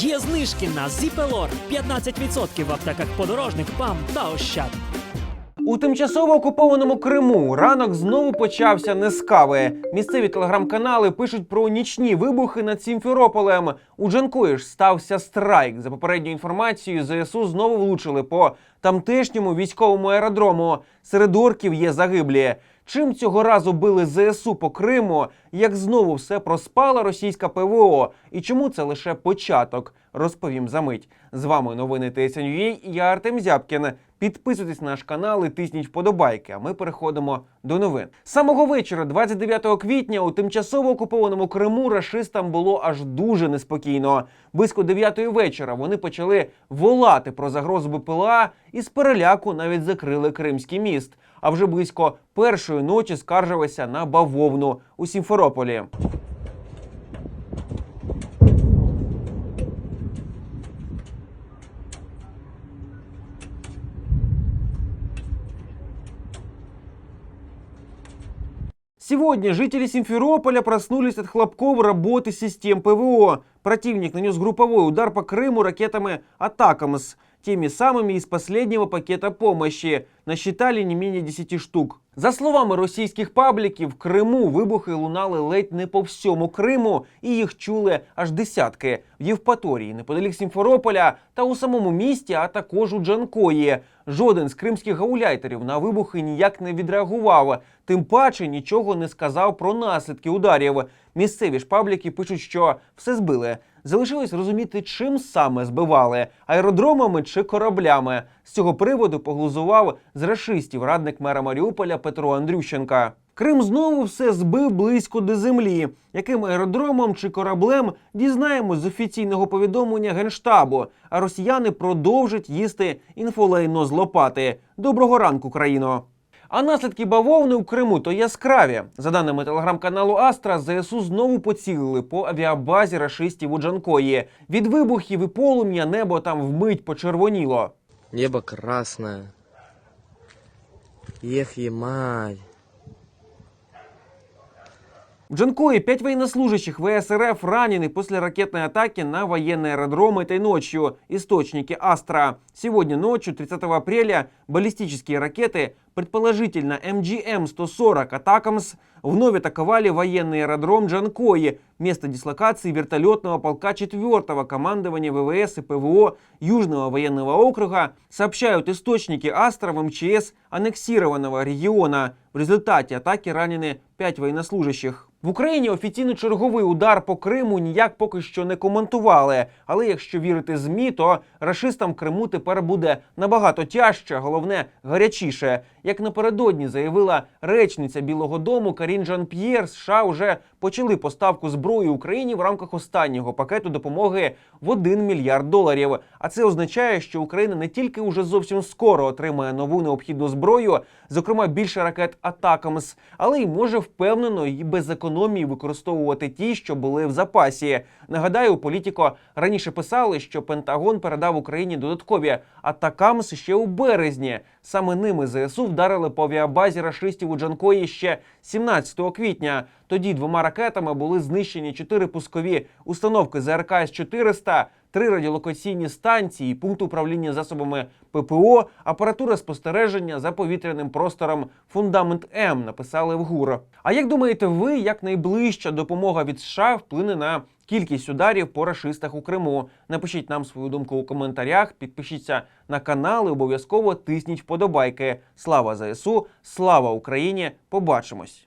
Є знижки на Зіпелор 15% в аптеках подорожник, ПАМ та Ощад. У тимчасово окупованому Криму ранок знову почався не з кави. Місцеві телеграм-канали пишуть про нічні вибухи над Сімферополем. У Джанкої ж стався страйк. За попередньою інформацією, ЗСУ знову влучили по тамтешньому військовому аеродрому. Серед орків є загиблі. Чим цього разу били ЗСУ по Криму? Як знову все проспала російська ПВО? І чому це лише початок? Розповім за мить. З вами новини ТСНЮА і я Артем Зябкін. Підписуйтесь на наш канал і тисніть вподобайки. А ми переходимо до новин. Самого вечора, 29 квітня, у тимчасово окупованому Криму рашистам було аж дуже неспокійно. Близько 9 вечора вони почали волати про загрозу БПЛА і з переляку навіть закрили Кримський міст. А вже близько першої ночі скаржилися на бавовну у Сімферополі. Сегодня жители Симферополя проснулись от хлопков работы систем ПВО. Противник нанес групповой удар по Крыму ракетами «Атакамс», теми самыми из последнего пакета помощи. Насчитали не менее 10 штук. За словами російських пабліків, в Криму вибухи лунали ледь не по всьому Криму, і їх чули аж десятки в Євпаторії, неподалік Сімферополя та у самому місті, а також у Джанкої. Жоден з кримських гауляйтерів на вибухи ніяк не відреагував. Тим паче нічого не сказав про наслідки ударів. Місцеві ж пабліки пишуть, що все збили. Залишилось розуміти, чим саме збивали аеродромами чи кораблями. З цього приводу поглузував з рашистів радник мера Маріуполя Петро Андрющенка. Крим знову все збив близько до землі. Яким аеродромом чи кораблем дізнаємось з офіційного повідомлення генштабу. А росіяни продовжать їсти інфолейно з лопати. Доброго ранку, країно! А наслідки бавовни у Криму то яскраві. За даними телеграм-каналу Астра, ЗСУ знову поцілили по авіабазі рашистів у Джанкої. Від вибухів і полум'я небо там вмить почервоніло. Небо красное. Ех, мать. В Джанкої пять военнослужащих ВСРФ ранены после ракетной атаки на военные аэродромы этой ночью. Источники Астра. Сегодня ночью, 30 апреля, баллистические ракеты, предположительно МГМ-140 «Атакамс», вновь атаковали военный аэродром Джанкои, место дислокации вертолетного полка 4-го командования ВВС и ПВО Южного военного округа, сообщают источники Астра в МЧС аннексированного региона. В результате атаки ранены 5 военнослужащих. В Україні офіційно черговий удар по Криму ніяк поки що не коментували. Але якщо вірити ЗМІ, то рашистам Криму тепер буде набагато тяжче, головне гарячіше. Як напередодні заявила речниця Білого Дому Карін Жан П'єр, США вже почали поставку зброї Україні в рамках останнього пакету допомоги в 1 мільярд доларів. А це означає, що Україна не тільки уже зовсім скоро отримає нову необхідну зброю, зокрема більше ракет Атакамс, але й може впевнено і без економії використовувати ті, що були в запасі. Нагадаю, політико раніше писали, що Пентагон передав Україні додаткові Атакамс ще у березні. Саме ними ЗСУ вдарили по авіабазі рашистів у Джанкої ще 17 квітня. Тоді двома ракетами були знищені чотири пускові установки ЗРК С-400, три радіолокаційні станції, пункт управління засобами ППО, апаратура спостереження за повітряним простором Фундамент М. Написали в ГУР. А як думаєте, ви як найближча допомога від США вплине на кількість ударів по рашистах у Криму? Напишіть нам свою думку у коментарях, підпишіться на канал і обов'язково тисніть вподобайки. Слава ЗСУ, слава Україні! Побачимось!